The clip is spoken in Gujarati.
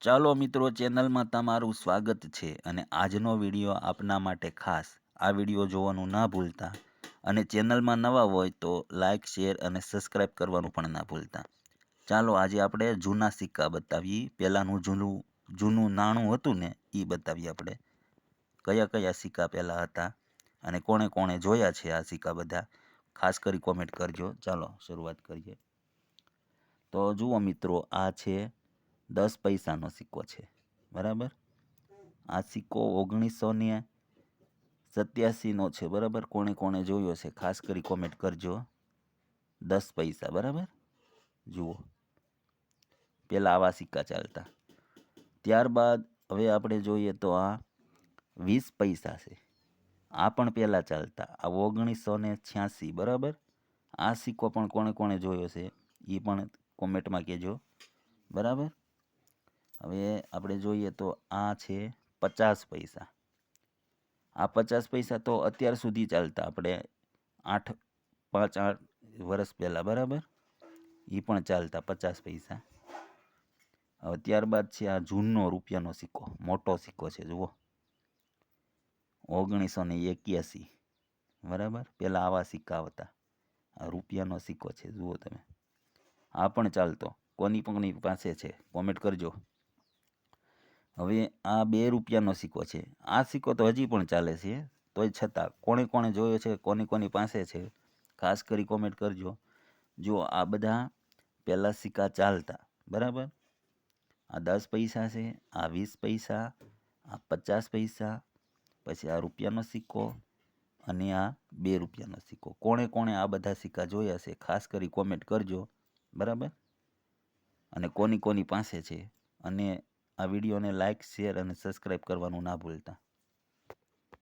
ચાલો મિત્રો, ચેનલમાં તમારું સ્વાગત છે અને આજનો વીડિયો આપના માટે ખાસ. આ વીડિયો જોવાનું ના ભૂલતા અને ચેનલમાં નવા હોય તો લાઇક શેર અને સબસ્ક્રાઈબ કરવાનું પણ ના ભૂલતા. ચાલો આજે આપણે જૂના સિક્કા બતાવીએ. પહેલાંનું જૂનું જૂનું નાણું હતું ને એ બતાવીએ આપણે. કયા કયા સિક્કા પહેલાં હતા અને કોણે કોણે જોયા છે આ સિક્કા બધા? ખાસ કરી કોમેન્ટ કરજો. ચાલો, શરૂઆત કરીએ. તો જુઓ મિત્રો, આ છે દસ પૈસાનો સિક્કો છે. બરાબર? આ સિક્કો ઓગણીસો ને સત્યાસીનો છે. બરાબર? કોણે કોણે જોયો છે? ખાસ કરી કોમેન્ટ કરજો. દસ પૈસા. બરાબર? જુઓ. પહેલાં આવા સિક્કા ચાલતા. ત્યારબાદ હવે આપણે જોઈએ તો આ વીસ પૈસા છે. આ પણ પહેલાં ચાલતા. આ ઓગણીસો ને છ્યાસી. બરાબર? આ સિક્કો પણ કોણે કોણે જોયો છે? એ પણ કોમેન્ટમાં કહેજો. બરાબર? હવે આપણે જોઈએ તો આ છે પચાસ પૈસા. આ પચાસ પૈસા તો અત્યાર સુધી ચાલતા. આપણે આઠ, પાંચ, આઠ વર્ષ પહેલાં, બરાબર? એ પણ ચાલતા પચાસ પૈસા. હવે ત્યારબાદ છે આ જૂનનો રૂપિયાનો સિક્કો, મોટો સિક્કો છે, જુઓ. ઓગણીસો ને એક્યાસી, બરાબર? પહેલાં આવા સિક્કા આવતા. આ રૂપિયાનો સિક્કો છે, જુઓ તમે. આ પણ ચાલતો. કોની કોની પાસે છે? કોમેન્ટ કરજો. હવે આ બે રૂપિયાનો સિક્કો છે. આ સિક્કો તો હજી પણ ચાલે છે, તોય છતાં કોણે કોણે જોયો છે, કોની કોની પાસે છે, ખાસ કરી કોમેન્ટ કરજો. જો આ બધા પહેલાં સિક્કા ચાલતા, બરાબર? આ દસ પૈસા છે, આ વીસ પૈસા, આ પચાસ પૈસા, પછી આ રૂપિયાનો સિક્કો અને આ બે રૂપિયાનો સિક્કો. કોણે કોણે આ બધા સિક્કા જોયા છે, ખાસ કરી કોમેન્ટ કરજો, બરાબર? અને કોની કોની પાસે છે, અને આ વિડીયોને લાઇક શેર અને સબસ્ક્રાઈબ કરવાનું ના ભૂલતા.